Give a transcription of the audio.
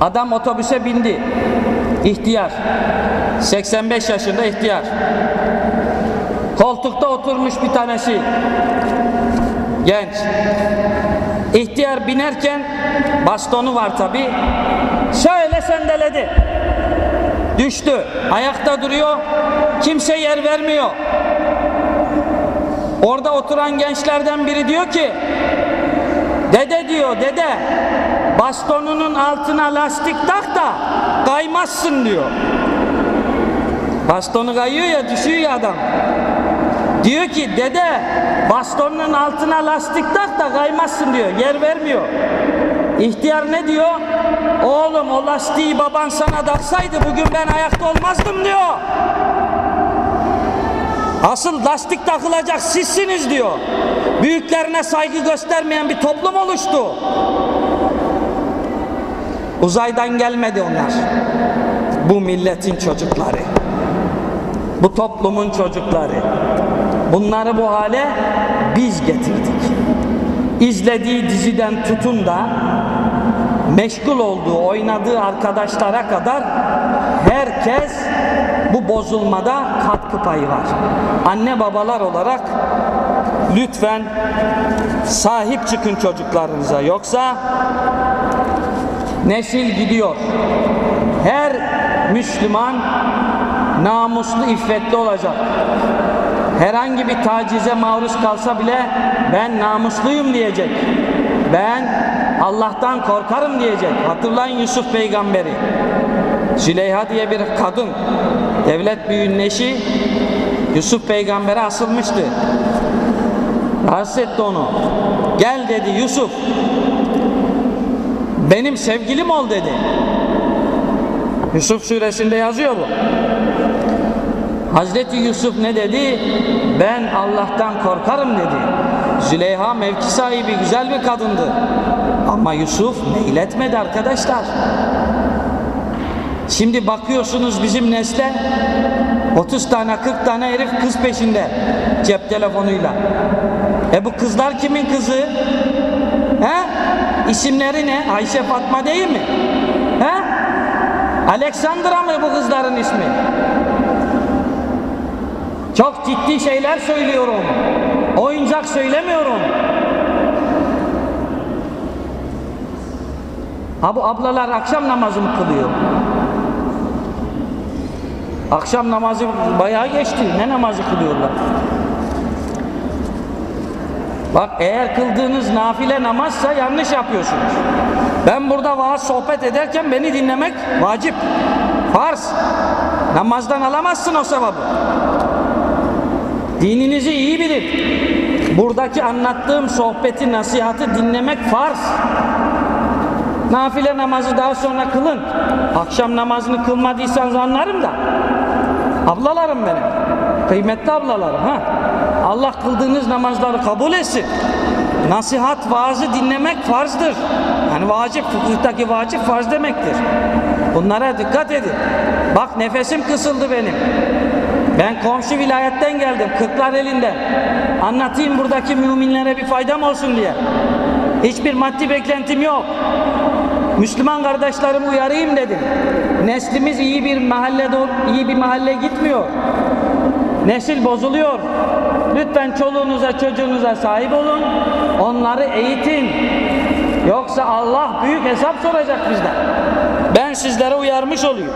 Adam otobüse bindi. İhtiyar. 85 yaşında ihtiyar. Koltukta oturmuş bir tanesi. Genç. İhtiyar binerken bastonu var tabi. Şöyle sendeledi. Düştü. Ayakta duruyor. Kimse yer vermiyor. Orada oturan gençlerden biri diyor ki Dede diyor dede bastonunun altına lastik tak da kaymazsın diyor. Bastonu kayıyor ya düşüyor ya adam. Diyor ki dede bastonun altına lastik tak da kaymazsın diyor. Yer vermiyor. İhtiyar ne diyor? Oğlum o lastiği baban sana taksaydı bugün ben ayakta olmazdım diyor. Asıl lastik takılacak sizsiniz diyor. Büyüklerine saygı göstermeyen bir toplum oluştu. Uzaydan gelmedi onlar. Bu milletin çocukları. Bu toplumun çocukları. Bunları bu hale biz getirdik. İzlediği diziden tutun da meşgul olduğu, oynadığı arkadaşlara kadar herkes bu bozulmada katkı payı var. Anne babalar olarak lütfen sahip çıkın çocuklarınıza. Yoksa nesil gidiyor. Her Müslüman namuslu, iffetli olacak. Herhangi bir tacize maruz kalsa bile ben namusluyum diyecek. Ben Allah'tan korkarım diyecek. Hatırlayın Yusuf peygamberi. Züleyha diye bir kadın devlet büyüğünün eşi Yusuf peygambere asılmıştı. Rahatsız etti onu. Gel dedi Yusuf. Benim sevgilim ol dedi. Yusuf suresinde yazıyor bu. Hazreti Yusuf ne dedi? Ben Allah'tan korkarım dedi. Züleyha mevki sahibi güzel bir kadındı. Ama Yusuf meyletmedi arkadaşlar. Şimdi bakıyorsunuz bizim nesle 30 tane 40 tane herif kız peşinde cep telefonuyla. E bu kızlar kimin kızı? He? İsimleri ne? Ayşe Fatma değil mi? He? Alexandra mı bu kızların ismi? Çok ciddi şeyler söylüyorum. Oyuncak söylemiyorum. Ha bu ablalar akşam namazı mı kılıyor? Akşam namazı bayağı geçti. Ne namazı kılıyorlar? Bak eğer kıldığınız nafile namazsa yanlış yapıyorsunuz. Ben burada vaaz sohbet ederken beni dinlemek vacip. Farz. Namazdan alamazsın o sevabı. Dininizi iyi bilin. Buradaki anlattığım sohbeti, nasihatı dinlemek farz. Nafile namazı daha sonra kılın. Akşam namazını kılmadıysanız anlarım da. Ablalarım benim. Kıymetli ablalarım. Ha? Allah kıldığınız namazları kabul etsin. Nasihat, vaazı dinlemek farzdır. Yani vacip, fıkıhtaki vacip farz demektir. Bunlara dikkat edin. Bak nefesim kısıldı benim. Ben komşu vilayetten geldim. Kırklar elinden. Anlatayım buradaki müminlere bir faydam olsun diye. Hiçbir maddi beklentim yok. Müslüman kardeşlerimi uyarayım dedim. Neslimiz iyi bir mahallede iyi bir mahalle gitmiyor. Nesil bozuluyor. Lütfen çoluğunuza çocuğunuza sahip olun. Onları eğitin. Yoksa Allah büyük hesap soracak bizden. Ben sizlere uyarmış olayım.